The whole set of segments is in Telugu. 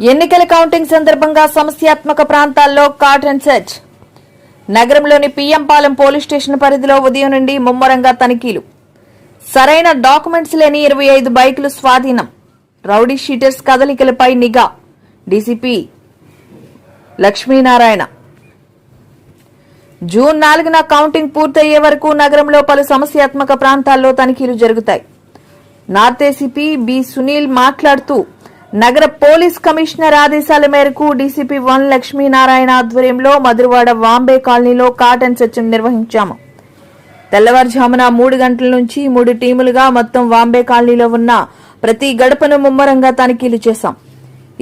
ఎన్నికల కౌంటింగ్ సందర్భంగా సమస్యాత్మక ప్రాంతాల్లో కాటన్ సెర్చ్. నగరంలోని పిఎంపాలెం పోలీస్ స్టేషన్ పరిధిలో ఉదయం నుండి ముమ్మరంగా తనిఖీలు. సరైన డాక్యుమెంట్స్ లేని ఇరవై ఐదు బైకులు స్వాధీనం. రౌడీ షీటర్స్ కదలికలపై నిఘా. డీసీపీ లక్ష్మీనారాయణ. జూన్ నాలుగున కౌంటింగ్ పూర్తయ్యే వరకు నగరంలో పలు సమస్యాత్మక ప్రాంతాల్లో తనిఖీలు జరుగుతాయి. నార్త్ ఏసీపీ బి సునీల్ మాట్లాడుతూ నగర పోలీస్ కమిషనర్ ఆదేశాల మేరకు డీసీపీ వన్ లక్ష్మీనారాయణ ఆధ్వర్యంలో మధురవాడ వాంబే కాలనీలో కాటన్ సత్యం నిర్వహించాము. తెల్లవారుజామున మూడు గంటల నుంచి మూడు టీములుగా మొత్తం వాంబే కాలనీలో ఉన్న ప్రతి గడపను ముమ్మరంగా తనిఖీలు చేశాం.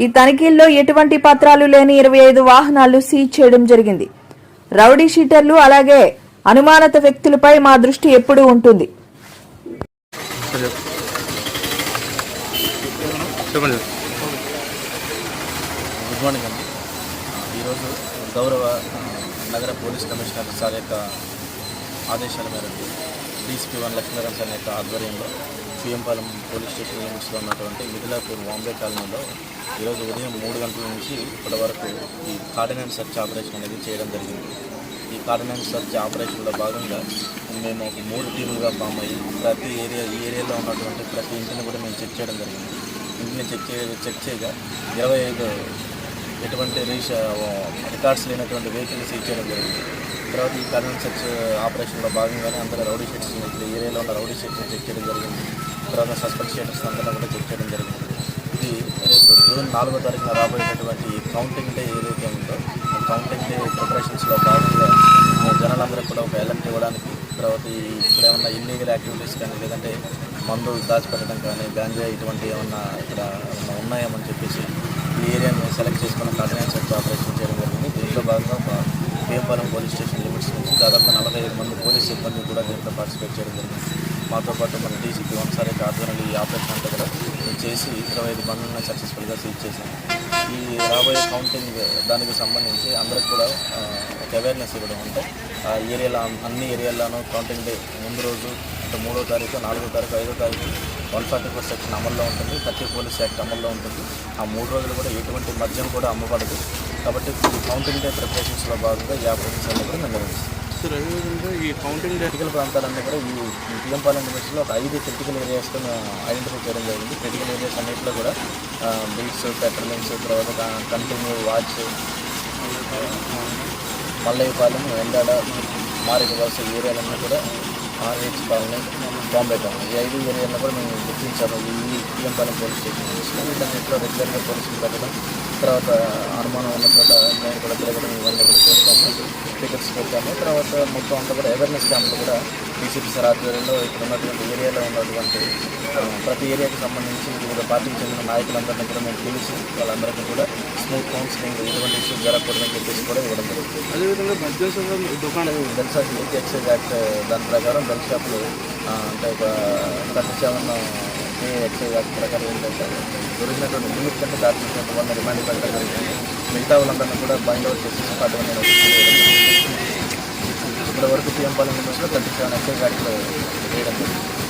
ఈ తనిఖీల్లో ఎటువంటి పత్రాలు లేని ఇరవై ఐదు వాహనాలు సీజ్ చేయడం జరిగింది. రౌడీ షీటర్లు అలాగే అనుమానిత వ్యక్తులపై మా దృష్టి ఎప్పుడూ ఉంటుంది. చెప్పండి. గుడ్ మార్నింగ్ అండి. ఈరోజు గౌరవ నగర పోలీస్ కమిషనర్ సార్ యొక్క ఆదేశాల మేరకు డీసీపీ వన్ లక్ష్మీనారాయణ సార్ యొక్క ఆధ్వర్యంలో పిఎంపాలెం పోలీస్ స్టేషన్ లిమిట్స్లో ఉన్నటువంటి మిథిలాపూర్ బాంబే కాలనీలో ఈరోజు ఉదయం మూడు గంటల నుంచి ఇప్పటి వరకు ఈ కార్డినెన్స్ సెర్చ్ ఆపరేషన్ అనేది చేయడం జరిగింది. ఈ కార్డినెన్స్ సెర్చ్ ఆపరేషన్లో భాగంగా మేము ఒక మూడు టీములుగా ఫామ్ అయ్యి ప్రతి ఏరియా ఈ ఏరియాలో ఉన్నటువంటి ప్రతి ఇంటిని కూడా మేము చెక్ చేయడం జరిగింది. ఇంట్లో చెక్ చే చెక్ చేయగా ఇరవై ఐదు ఎటువంటి రీష రికార్డ్స్ లేనటువంటి వెహికల్స్ ఇచ్చేయడం జరిగింది. తర్వాత ఈ కరెంట్ సెర్చ్ ఆపరేషన్లో భాగంగానే అందరూ రౌడీ షెట్స్ ఇక్కడ ఏరియాలో ఉన్న రౌడీ షెట్స్ని చెక్ చేయడం జరిగింది. తర్వాత సస్పెక్ట్ షీటర్స్ అందరూ కూడా చెక్ చేయడం జరిగింది. ఇది రేపు జూన్ నాలుగో తారీఖున రాబోయేటటువంటి కౌంటింగ్ డే ఏదైతే ఉందో కౌంటింగ్ డే ప్రిపరేషన్స్లో భాగంగా జనాలందరికీ కూడా ఒక ఎలర్ట్ ఇవ్వడానికి తర్వాత ఈ ఇక్కడ ఏమన్నా ఇల్లీగల్ యాక్టివిటీస్ కానీ లేదంటే మందులు దాచిపెట్టడం కానీ గాంజా ఇటువంటి ఏమన్నా ఇక్కడ ఉన్నాయేమని చెప్పేసి ఈ ఏరియాను సెలెక్ట్ చేసుకున్న కార్డినెన్స్ సెర్చ్ ఆపరేషన్ చేయడం జరిగింది. దీంట్లో భాగంగా భీమపాలెం పోలీస్ స్టేషన్ లిమిట్స్ నుంచి దాదాపు నలభై ఐదు మంది పోలీస్ సిబ్బంది కూడా దీంట్లో పార్టిసిపేట్ చేయడం జరిగింది. మాతో పాటు మన డీసీపీ ఒకసారి ఆధ్వర్యంలో ఈ ఆపరేషన్ అంతా కూడా చేసి ఇరవై ఐదు బండ్లను సక్సెస్ఫుల్గా సీజ్ చేశాం. ఈ రాబోయే కౌంటింగ్ దానికి సంబంధించి అందరికి కూడా ఒక అవేర్నెస్ ఇవ్వడం అంటే ఆ ఏరియాలో అన్ని ఏరియాల్లోనూ కౌంటింగ్ డే ముందు రోజు అంటే మూడో తారీఖు నాలుగో తారీఖు ఐదో తారీఖు వన్ ఫార్టీ ఫోర్ సెక్షన్ అమల్లో ఉంటుంది థర్టీ పోలీస్ యాక్ట్ అమల్లో ఉంటుంది. ఆ మూడు రోజులు కూడా ఎటువంటి మద్యం కూడా అమ్మబడదు కాబట్టి ఈ కౌంటింగ్ డే ప్రిపరేషన్స్లో భాగంగా ఆపరేషన్స్ అన్ని కూడా మేము నిర్వహిస్తాం. ఈ కౌంటింగ్ డే క్రిటికల్ ప్రాంతాలన్నీ కూడా ఈ పిఎంపాలెం లిమిట్స్లో ఒక ఐదు క్రిటికల్ ఏరియాస్తో ఐడెంటిఫై చేయడం జరిగింది. క్రిటికల్ ఏరియాస్ అన్నింటిలో కూడా బీట్స్ పెట్రోలింగ్స్ తర్వాత continue watch Mallayyapalem Vendada Marikavalasa ఏరియాలన్నీ కూడా ఆర్హెచ్ కాలనీ బాంబే కాలనీ ఈ ఐదు ఏరియాలను కూడా మేము గుర్తించాము. ఈ పిఎంపాలెం పోలీస్ స్టేషన్ లిమిట్స్లో వీటన్నిటిలో రెగ్యులర్గా పోలీసులు పెట్టడం తర్వాత అనుమానం ఉన్న చోట మేము కూడా తిరగడం ఇవన్నీ కూడా చేస్తాము. టికెట్స్ పెట్టాము. తర్వాత మొత్తం అంతా కూడా అవేర్నెస్ క్యాంపులు కూడా డీసీపీ సార్ ఆధ్వర్యంలో ఇక్కడ ఉన్నటువంటి ఏరియాలో ఉన్నటువంటి ప్రతి ఏరియాకి సంబంధించి వివిధ పార్టీకి చెందిన నాయకులందరినీ కూడా మేము పిలిచి వాళ్ళందరికీ కూడా స్మూత్ కౌన్సిలింగ్ ఎటువంటి ఇష్యూస్ జరగకూడదని చెప్పేసి కూడా ఇవ్వడం జరుగుతుంది అదేవిధంగా దుకాణం ఏపీ ఎక్సైజ్ యాక్ట్ దాని ప్రకారం బెల్ షాపులు అంటే ఒక thirty seven A excise act ప్రకారం ఏంటంటే దొరికినటువంటి లిమిట్ కంటే దాటినటువంటి వాళ్ళని రిమాండ్ పెట్టడం జరిగింది. మిగతా వాళ్ళందరినీ కూడా బైండ్ అవుట్ చేసి అటువంటి ఇప్పటి వరకు పిఎం పాలెం సెవెన్ ఎక్సైజ్ గాడిలో వేయడం జరిగింది?